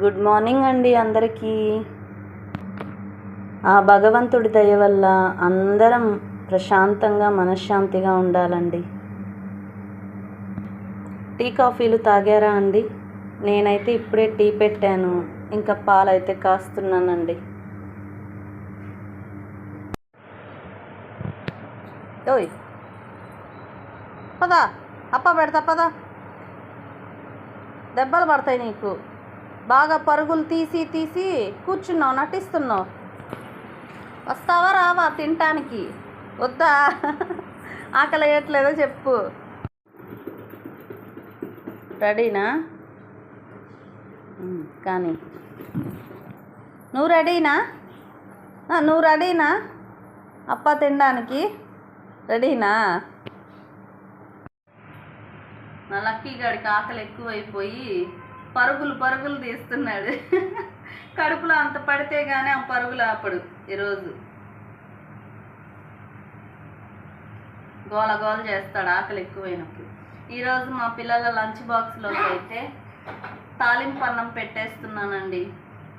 Good morning అండి అందరికీ. ఆ భగవంతుడి దయ వల్ల అందరం ప్రశాంతంగా మనశ్శాంతిగా ఉండాలండి. టీ కాఫీలు తాగారా అండి? నేనైతే ఇప్పుడే టీ పెట్టాను. ఇంకా పాలైతే కాస్తున్నానండి. ఓయ్. పదా. అప్ప పెడతా పదా. దెబ్బలు పడతాయి నీకు. బాగా పరుగులు తీసి తీసి కూర్చున్నావు నటిస్తున్నావు. వస్తావా రావా తినటానికి? వద్దా? ఆకలి వేయట్లేదో చెప్పు. రెడీనా? కానీ. నువ్వు రెడీనా? నువ్వు రెడీనా? అప్ప తినడానికి? రెడీనా? నా లక్కీ గడికి ఆకలి ఎక్కువైపోయి పరుగులు పరుగులు తీస్తున్నాడు. కడుపులో అంత పడితే గానీ ఆ పరుగులు ఆపడు ఈరోజు. గోల గోల చేస్తాడు ఆకలి ఎక్కువైనప్పుడు. ఈరోజు మా పిల్లల లంచ్ బాక్స్లోకి అయితే తాలింపు అన్నం పెట్టేస్తున్నానండి.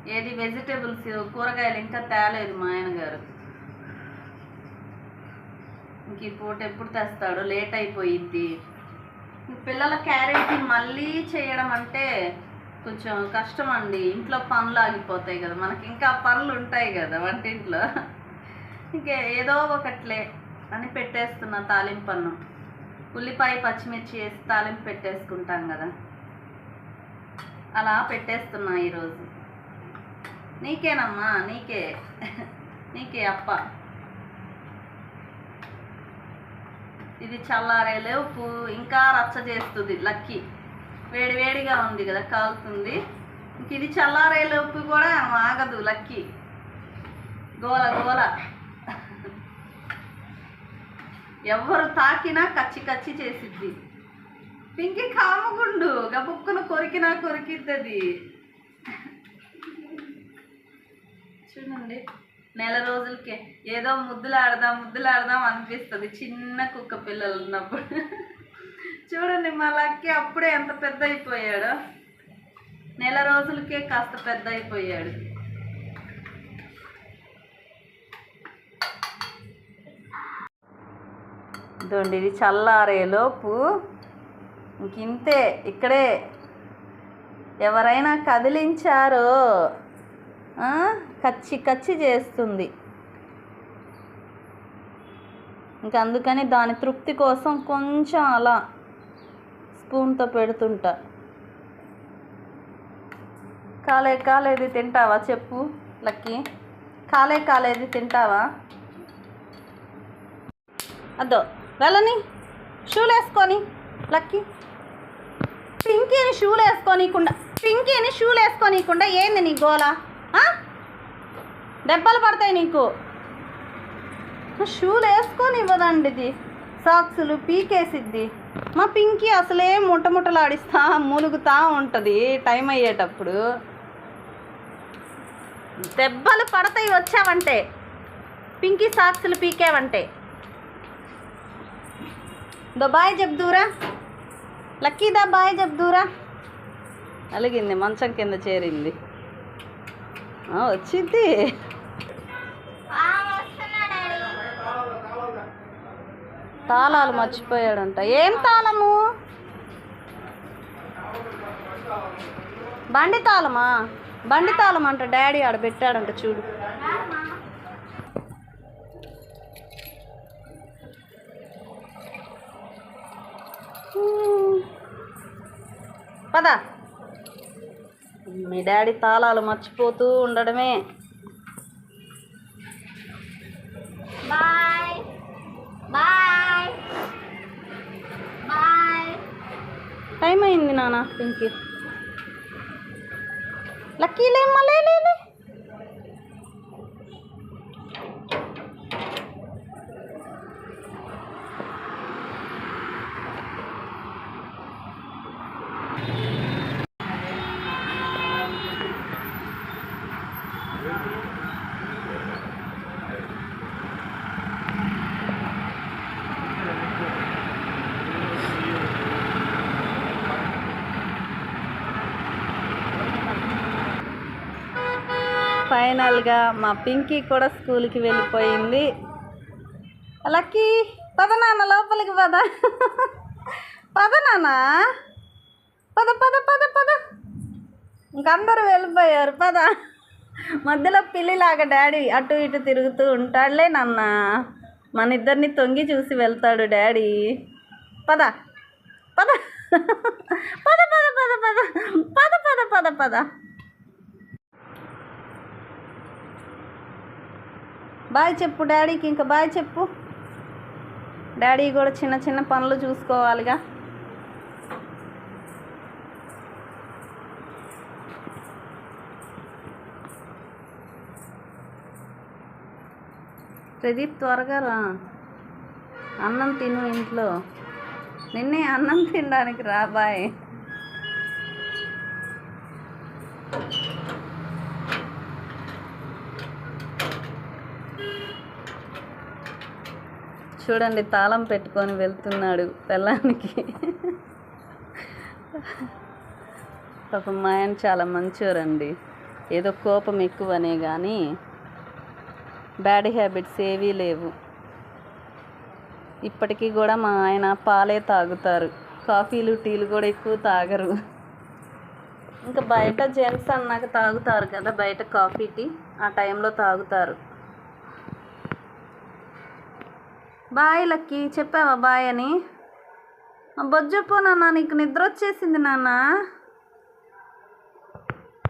ఏది వెజిటేబుల్స్ కూరగాయలు ఇంకా తేలేదు మా ఆయన గారు ఇంక ఈ పూట ఎప్పుడు తెస్తాడు లేట్ అయిపోయిద్ది. పిల్లల క్యారెట్ మళ్ళీ చేయడం అంటే కొంచెం కష్టం అండి ఇంట్లో పనులు ఆగిపోతాయి కదా. మనకి ఇంకా పనులు ఉంటాయి కదా వంటింట్లో. ఇంకే ఏదో ఒకట్లే అని పెట్టేస్తున్నా తాలింపు ఉల్లిపాయ పచ్చిమిర్చి వేసి తాలింపు పెట్టేసుకుంటాం కదా. అలా పెట్టేస్తున్నా ఈరోజు. నీకేనమ్మా? నీకే. నీకే అప్ప. ఇది చల్లారేలోపు ఇంకా రచ్చ చేస్తుంది లక్కీ. వేడి వేడిగా ఉంది కదా కాలుతుంది. ఇంక ఇది చల్లారేలోపు కూడా ఆగదు లక్కీ. గోల గోల. ఎవరు తాకినా కచ్చి కచ్చి చేసిద్ది. పింకి కామగుండు గబుక్కును కొరికినా అది చూడండి. నెల రోజులకే ఏదో ముద్దులు ఆడదాం ముద్దులు ఆడదాం అనిపిస్తుంది. చిన్న కుక్క పిల్లలు ఉన్నప్పుడు. చూడండి మా లక్కి అప్పుడే ఎంత పెద్ద అయిపోయాడు నెల రోజులకే కాస్త పెద్ద అయిపోయాడు ఇదండి ఇది చల్లారేలోపు ఇంక ఇంతే ఇక్కడే ఎవరైనా కదిలించారో. కచ్చి కచ్చి చేస్తుంది. ఇంక అందుకని దాని తృప్తి కోసం కొంచెం అలా స్పూన్తో పెడుతుంటా. కాలే కాలేది తింటావా చెప్పు లక్కీ. కాలే కాలేది తింటావా? అదో వెళ్ళని. షూలు వేసుకొని లక్కీ. పింకీని షూలు వేసుకోనీకుండా పింకీని షూలు వేసుకోనీకుండా ఏంది నీ గోలా? దెబ్బలు పడతాయి నీకు. షూలు వేసుకొని ఇవ్వదండి ఇది సాక్సులు పీకేసిద్ది. మా పింకీ అసలే ముట్టముట్టలాడిస్తా మూలుగుతా ఉంటుంది టైం అయ్యేటప్పుడు. దెబ్బలు పడతాయి వచ్చావంటే. పింకీ సాక్సులు పీకేవంటే. దో బాయ్ చెప్దూరా. లక్కీదా బాయ్ చెప్దూరా. అలిగింది మంచం కింద చేరింది. వచ్చింది. తాళాలు మర్చిపోయాడంట. ఏం తాళము? బండి తాళమా? బండి తాళం అంట డాడీ ఆడ పెట్టాడంట చూడు. పద. మీ డాడీ తాళాలు మర్చిపోతూ ఉండడమే. బాయ్. బాయ్. బాయ్. టైం అయింది నాన్న పింకీ లక్కీలేమ్మా లే. ఫైనల్గా మా పింకీ కూడా స్కూల్కి వెళ్ళిపోయింది. లక్కీ పద నాన్న లోపలికి పద. పద నాన్న. పద పద పద పద. ఇంకందరూ వెళ్ళిపోయారు. పద. మధ్యలో పిల్లిలాగా డాడీ అటు ఇటు తిరుగుతూ ఉంటాడులే నాన్న. మన ఇద్దరిని తొంగి చూసి వెళ్తాడు డాడీ. పద. పద. పద పద పద పద. పద పద పద పద. బాయ్ చెప్పు డాడీకి ఇంకా బాయ్ చెప్పు. డాడీ కూడా చిన్న చిన్న పనులు చూసుకోవాలిగా. ప్రదీప్ త్వరగా రా. అన్నం తిను ఇంట్లో. నిన్నే అన్నం తినడానికి రా చూడండి తాళం పెట్టుకొని వెళ్తున్నాడు పెళ్ళానికి పాపం మా ఆయన చాలా మంచోరండి. ఏదో కోపం ఎక్కువనే కానీ బ్యాడ్ హ్యాబిట్స్ ఏవీ లేవు. ఇప్పటికీ కూడా మా ఆయన పాలే తాగుతారు. కాఫీలు టీలు కూడా ఎక్కువ తాగరు. ఇంకా బయట జెంట్స్ అన్నాక తాగుతారు కదా బయట కాఫీ టీ ఆ టైంలో తాగుతారు. బాయ్ లక్కీ చెప్పావా బాయ్ అని? బొజ్జపో నాన్న నీకు నిద్ర వచ్చేసింది నాన్న.